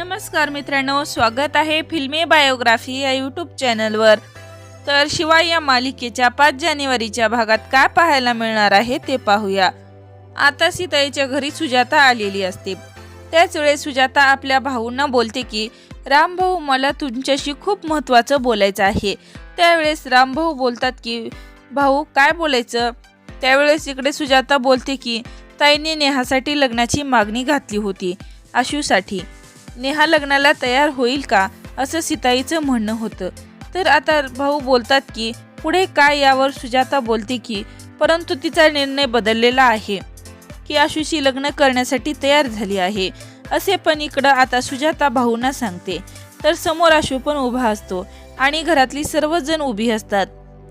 नमस्कार मित्रांनो स्वागत आहे फिल्मी बायोग्राफी या यूट्यूब चॅनलवर. तर शिवाय या मालिकेच्या पाच जानेवारीच्या भागात काय पाहायला मिळणार आहे ते पाहूया. आता सीताईच्या घरी सुजाता आलेली असते. त्याच वेळेस सुजाता आपल्या भाऊंना बोलते की रामभाऊ मला तुमच्याशी खूप महत्त्वाचं बोलायचं आहे. त्यावेळेस रामभाऊ बोलतात की भाऊ काय बोलायचं? त्यावेळेस इकडे सुजाता बोलते की ताईने नेहासाठी लग्नाची मागणी घातली होती आशूसाठी. नेहा लग्नाला तयार होईल का असं सीताईचं म्हणणं होतं. तर आता भाऊ बोलतात की पुढे काय यावर सुजाता बोलते की परंतु तिचा निर्णय बदललेला आहे की आशूशी लग्न करण्यासाठी तयार झाली आहे. असे पण इकडं आता सुजाता भाऊंना सांगते. तर समोर आशू पण उभा असतो आणि घरातली सर्वजण उभी असतात.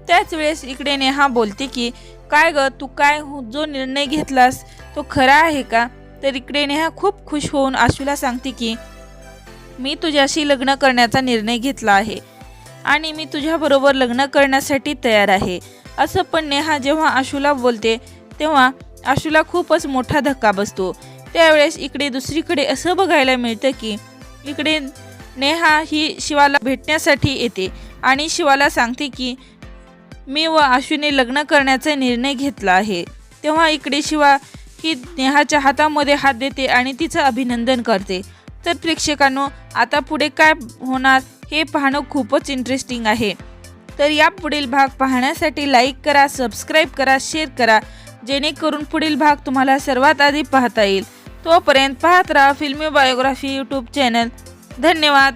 त्याच वेळेस इकडे नेहा बोलते की काय ग तू काय हो- जो निर्णय घेतलास तो खरा आहे का? तर इकडे नेहा खूप खुश होऊन आशूला सांगते की मी तुझ्याशी लग्न करण्याचा निर्णय घेतला आहे आणि मी तुझ्याबरोबर लग्न करण्यासाठी तयार आहे. असं पण नेहा जेव्हा आशूला बोलते तेव्हा आशूला खूपच मोठा धक्का बसतो. त्यावेळेस इकडे दुसरीकडे असं बघायला मिळतं की इकडे नेहा ही शिवाला भेटण्यासाठी येते आणि शिवाला सांगते की मी व आशूने लग्न करण्याचा निर्णय घेतला आहे. तेव्हा इकडे शिवा ही नेहाच्या हातामध्ये हात देते आणि तिचं अभिनंदन करते. तर प्रेक्षकांनो आता पुढे काय होणार हे पाहणं खूपच इंटरेस्टिंग आहे. तर या पुढील भाग पाहण्यासाठी लाईक करा सबस्क्राईब करा शेअर करा. जेणेकरून पुढील भाग तुम्हाला सर्वात आधी पाहता येईल. तोपर्यंत पाहत राहा फिल्मी बायोग्राफी यूट्यूब चॅनल धन्यवाद.